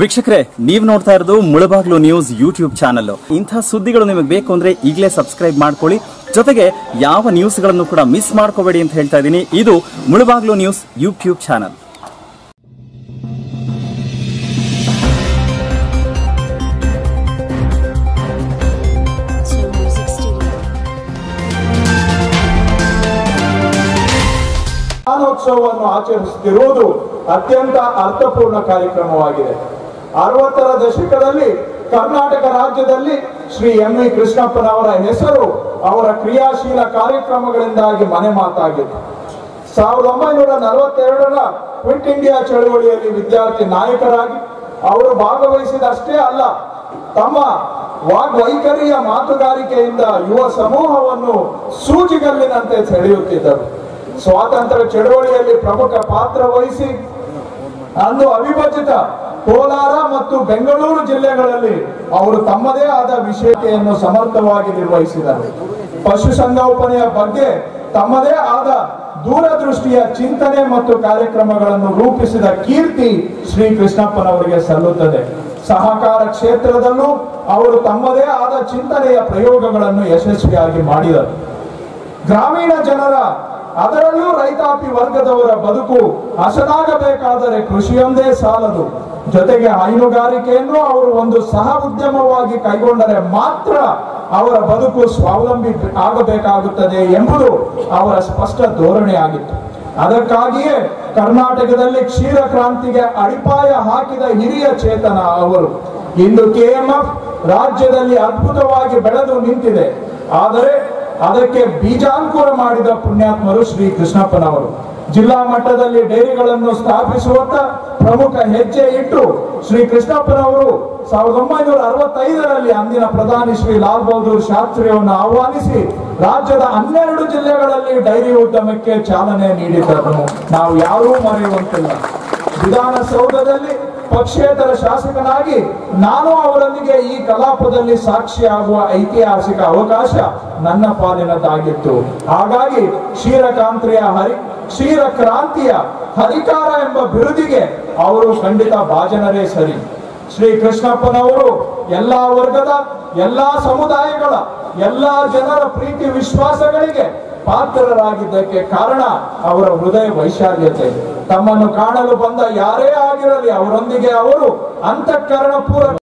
ವೀಕ್ಷಕರೇ, ನೀವು ನೋಡ್ತಾ ಇರೋದು ಮುಳಬಾಗ್ಲು ನ್ಯೂಸ್ ಯೂಟ್ಯೂಬ್ ಚಾನಲ್ ಇಂಥ ಸುದ್ದಿಗಳು ನಿಮಗೆ ಬೇಕು ಅಂದ್ರೆ ಈಗಲೇ ಸಬ್ಸ್ಕ್ರೈಬ್ ಮಾಡ್ಕೊಳ್ಳಿ. ಜೊತೆಗೆ ಯಾವ ನ್ಯೂಸ್ಗಳನ್ನು ಕೂಡ ಮಿಸ್ ಮಾಡ್ಕೋಬೇಡಿ ಅಂತ ಹೇಳ್ತಾ ಇದ್ದೀನಿ. ಇದು ಮುಳಬಾಗ್ಲು ನ್ಯೂಸ್ ಯೂಟ್ಯೂಬ್ ಚಾನಲ್. ಆಚರಿಸುತ್ತಿರುವುದು ಅತ್ಯಂತ ಅರ್ಥಪೂರ್ಣ ಕಾರ್ಯಕ್ರಮವಾಗಿದೆ. ಅರವತ್ತರ ದಶಕದಲ್ಲಿ ಕರ್ನಾಟಕ ರಾಜ್ಯದಲ್ಲಿ ಶ್ರೀ ಎಂ ವಿ ಕೃಷ್ಣಪ್ಪನವರ ಹೆಸರು ಅವರ ಕ್ರಿಯಾಶೀಲ ಕಾರ್ಯಕ್ರಮಗಳಿಂದಾಗಿ ಮನೆ ಮಾತಾಗಿತ್ತು. ಸಾವಿರದ ಒಂಬೈನೂರ ನಲವತ್ತೆರಡರ ಕ್ವಿಟ್ ಇಂಡಿಯಾ ಚಳವಳಿಯಲ್ಲಿ ವಿದ್ಯಾರ್ಥಿ ನಾಯಕರಾಗಿ ಅವರು ಭಾಗವಹಿಸಿದಷ್ಟೇ ಅಲ್ಲ, ತಮ್ಮ ವಾಗ್ವೈಖರಿಯ ಮಾತುಗಾರಿಕೆಯಿಂದ ಯುವ ಸಮೂಹವನ್ನು ಸೂಜಿಗಲ್ಲಿನಂತೆ ಸೆಳೆಯುತ್ತಿದ್ದರು. ಸ್ವಾತಂತ್ರ್ಯ ಚಳವಳಿಯಲ್ಲಿ ಪ್ರಮುಖ ಪಾತ್ರ ವಹಿಸಿ, ಅಂದು ಅವಿಭಜಿತ ಕೋಲಾರ ಮತ್ತು ಬೆಂಗಳೂರು ಜಿಲ್ಲೆಗಳಲ್ಲಿ ಅವರು ತಮ್ಮದೇ ಆದ ವಿಷಯತೆಯನ್ನು ಸಮರ್ಥವಾಗಿ ನಿರ್ವಹಿಸಿದರು. ಪಶುಸಂಗೋಪನೆಯ ಬಗ್ಗೆ ತಮ್ಮದೇ ಆದ ದೂರದೃಷ್ಟಿಯ ಚಿಂತನೆ ಮತ್ತು ಕಾರ್ಯಕ್ರಮಗಳನ್ನು ರೂಪಿಸಿದ ಕೀರ್ತಿ ಶ್ರೀ ಕೃಷ್ಣಪ್ಪನವರಿಗೆ ಸಲ್ಲುತ್ತದೆ. ಸಹಕಾರ ಕ್ಷೇತ್ರದಲ್ಲೂ ಅವರು ತಮ್ಮದೇ ಆದ ಚಿಂತನೆಯ ಪ್ರಯೋಗಗಳನ್ನು ಯಶಸ್ವಿಯಾಗಿ ಮಾಡಿದರು. ಗ್ರಾಮೀಣ ಜನರ ಅದರಲ್ಲೂ ರೈತಾಪಿ ವರ್ಗದವರ ಬದುಕು ಹಸನಾಗಬೇಕಾದರೆ ಕೃಷಿಯೊಂದೇ ಸಾಲದು. ಜೊತೆಗೆ ಹೈನುಗಾರಿಕೆಯನ್ನು ಅವರು ಒಂದು ಸಹ ಉದ್ಯಮವಾಗಿ ಕೈಗೊಂಡರೆ ಮಾತ್ರ ಅವರ ಬದುಕು ಸ್ವಾವಲಂಬಿ ಆಗಬೇಕಾಗುತ್ತದೆ ಎಂಬುದು ಅವರ ಸ್ಪಷ್ಟ ಧೋರಣೆ ಅದಕ್ಕಾಗಿಯೇ ಕರ್ನಾಟಕದಲ್ಲಿ ಕ್ಷೀರ ಕ್ರಾಂತಿಗೆ ಅಡಿಪಾಯ ಹಾಕಿದ ಹಿರಿಯ ಚೇತನ ಅವರು. ಇಂದು ಕೆಎಂಎಫ್ ರಾಜ್ಯದಲ್ಲಿ ಅದ್ಭುತವಾಗಿ ಬೆಳೆದು ನಿಂತಿದೆ. ಆದರೆ ಅದಕ್ಕೆ ಬೀಜಾಂಕುರ ಮಾಡಿದ ಪುಣ್ಯಾತ್ಮರು ಶ್ರೀ ಕೃಷ್ಣಪ್ಪನವರು. ಜಿಲ್ಲಾ ಮಟ್ಟದಲ್ಲಿ ಡೈರಿಗಳನ್ನು ಸ್ಥಾಪಿಸುವತ್ತ ಪ್ರಮುಖ ಹೆಜ್ಜೆ ಇಟ್ಟು ಶ್ರೀ ಕೃಷ್ಣಪ್ಪನವರು ಸಾವಿರದ ಒಂಬೈನೂರ ಅರವತ್ತೈದರಲ್ಲಿ ಅಂದಿನ ಪ್ರಧಾನಿ ಶ್ರೀ ಲಾಲ್ ಬಹದ್ದೂರ್ ಶಾಸ್ತ್ರಿಯವನ್ನು ಆಹ್ವಾನಿಸಿ ರಾಜ್ಯದ ಹನ್ನೆರಡು ಜಿಲ್ಲೆಗಳಲ್ಲಿ ಡೈರಿ ಉದ್ಯಮಕ್ಕೆ ಚಾಲನೆ ನೀಡಿದ್ದರು ನಾವು ಯಾರೂ ಮರೆಯುವಂತಿಲ್ಲ. ವಿಧಾನಸೌಧದಲ್ಲಿ ಪಕ್ಷೇತರ ಶಾಸಕನಾಗಿ ನಾನು ಅವರೊಂದಿಗೆ ಈ ಕಲಾಪದಲ್ಲಿ ಸಾಕ್ಷಿಯಾಗುವ ಐತಿಹಾಸಿಕ ಅವಕಾಶ ನನ್ನ ಪಾಲಿನದ್ದಾಗಿತ್ತು. ಹಾಗಾಗಿ ಕ್ಷೀರಕಾಂತ್ರಿಯ ಹರಿ ಕ್ಷೀರ ಕ್ರಾಂತಿಯ ಹರಿಕಾರ ಎಂಬ ಬಿರುದಿಗೆ ಅವರು ಖಂಡಿತ ಭಾಜನರೇ ಸರಿ. ಶ್ರೀ ಕೃಷ್ಣಪ್ಪನವರು ಎಲ್ಲಾ ವರ್ಗದ, ಎಲ್ಲಾ ಸಮುದಾಯಗಳ ಎಲ್ಲಾ ಜನರ ಪ್ರೀತಿ ವಿಶ್ವಾಸಗಳಿಗೆ ಪಾತ್ರರಾಗಿದ್ದಕ್ಕೆ ಕಾರಣ ಅವರ ಹೃದಯ ವೈಶಾಲ್ಯತೆ. ತಮ್ಮನ್ನು ಕಾಣಲು ಬಂದ ಯಾರೇ ಆಗಿರಲಿ, ಅವರೊಂದಿಗೆ ಅವರು ಅಂತಃಕರಣ ಪೂರ್ವಕ